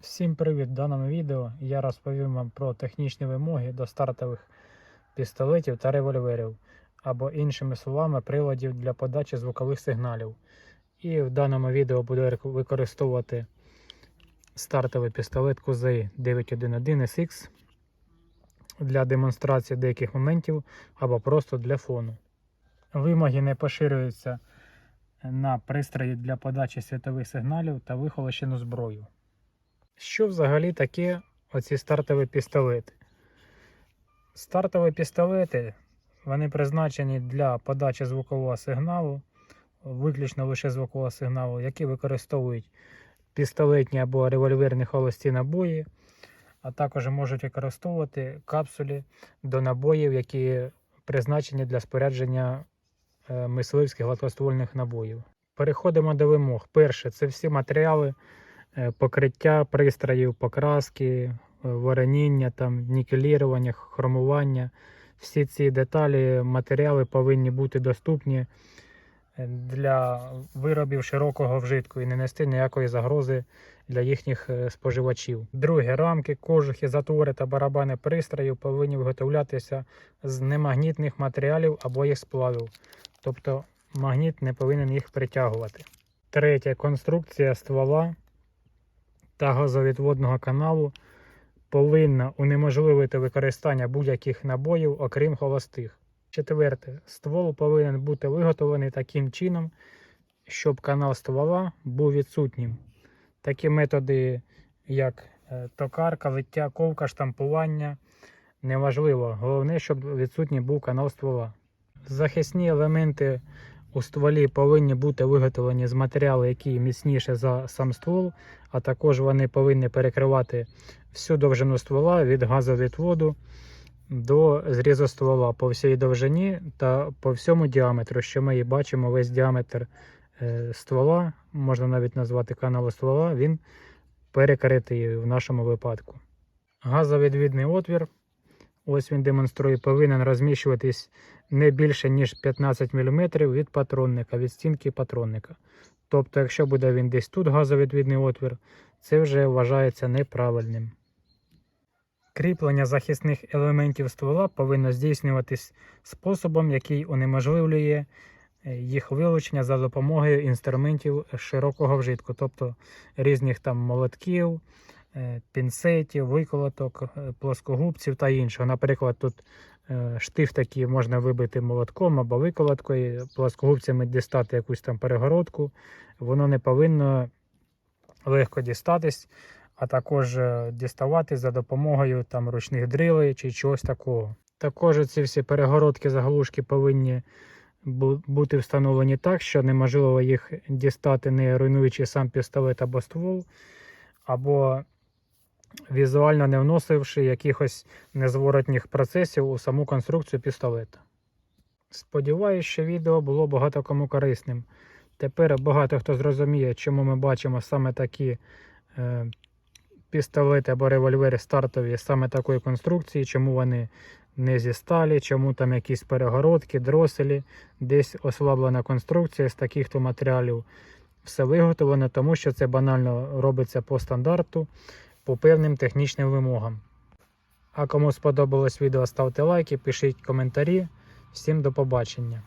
Всім привіт! В даному відео я розповім вам про технічні вимоги до стартових пістолетів та револьверів, або іншими словами, приладів для подачі звукових сигналів. І в даному відео буду використовувати стартовий пістолет Кузей 911 SX для демонстрації деяких моментів або просто для фону. Вимоги не поширюються на пристрої для подачі світових сигналів та вихолощену зброю. Що взагалі таке оці стартові пістолети? Стартові пістолети вони призначені для подачі звукового сигналу, виключно лише звукового сигналу, які використовують пістолетні або револьверні холості набої, а також можуть використовувати капсулі до набоїв, які призначені для спорядження е, мисливських гладкоствольних набоїв. Переходимо до вимог. Перше, це всі матеріали покриття пристроїв, покраски, е, вороніння, там, нікелірування, хромування. Всі ці деталі, матеріали повинні бути доступні е, для виробів широкого вжитку і не нести ніякої загрози для їхніх е, споживачів. Друге, рамки, кожухи, затвори та барабани пристроїв повинні виготовлятися з немагнітних матеріалів або їх сплавів. Тобто магніт не повинен їх притягувати. Третє. Конструкція ствола та газовідводного каналу повинна унеможливити використання будь-яких набоїв, окрім холостих. Четверте. Ствол повинен бути виготовлений таким чином, щоб канал ствола був відсутнім. Такі методи, як е, токарка, лиття, ковка, штампування, неважливо. Головне, щоб відсутній був канал ствола. Захисні елементи у стволі повинні бути виготовлені з матеріалу, який міцніше за сам ствол, а також вони повинні перекривати всю довжину ствола від газовідводу до зрізу ствола по всій довжині та по всьому діаметру, що ми і бачимо весь діаметр е, ствола, можна навіть назвати каналу ствола, він перекритий в нашому випадку. Газовідвідний отвір, ось він демонструє, повинен розміщуватись не більше, ніж 15 мм від патронника, від стінки патронника. Тобто, якщо буде він десь тут газовідвідний отвір, це вже вважається неправильним. Кріплення захисних елементів ствола повинно здійснюватись способом, який унеможливлює е, їх вилучення за допомогою інструментів широкого вжитку, тобто різних там молотків, пінцетів, виколоток, е, плоскогубців та іншого. Наприклад, тут е, штиф такий можна вибити молотком або виколоткою, плоскогубцями дістати якусь там перегородку. Воно не повинно легко дістатись, а також е, діставати за допомогою там ручних дрилей чи чогось такого. Також ці всі перегородки заглушки повинні бути встановлені так, що неможливо їх дістати, не руйнуючи сам пістолет або ствол, або візуально не вносивши якихось незворотніх процесів у саму конструкцію пістолета. Сподіваюсь, що відео було багато кому корисним. Тепер багато хто зрозуміє, чому ми бачимо саме такі е, пістолети або револьвери стартові саме такої конструкції, чому вони не зі сталі, чому там якісь перегородки, дроселі, десь ослаблена конструкція з таких то матеріалів. Все виготовлено, тому що це банально робиться по стандарту, по певним технічним вимогам. А кому сподобалось відео, ставте лайки, пишіть коментарі. Всім до побачення.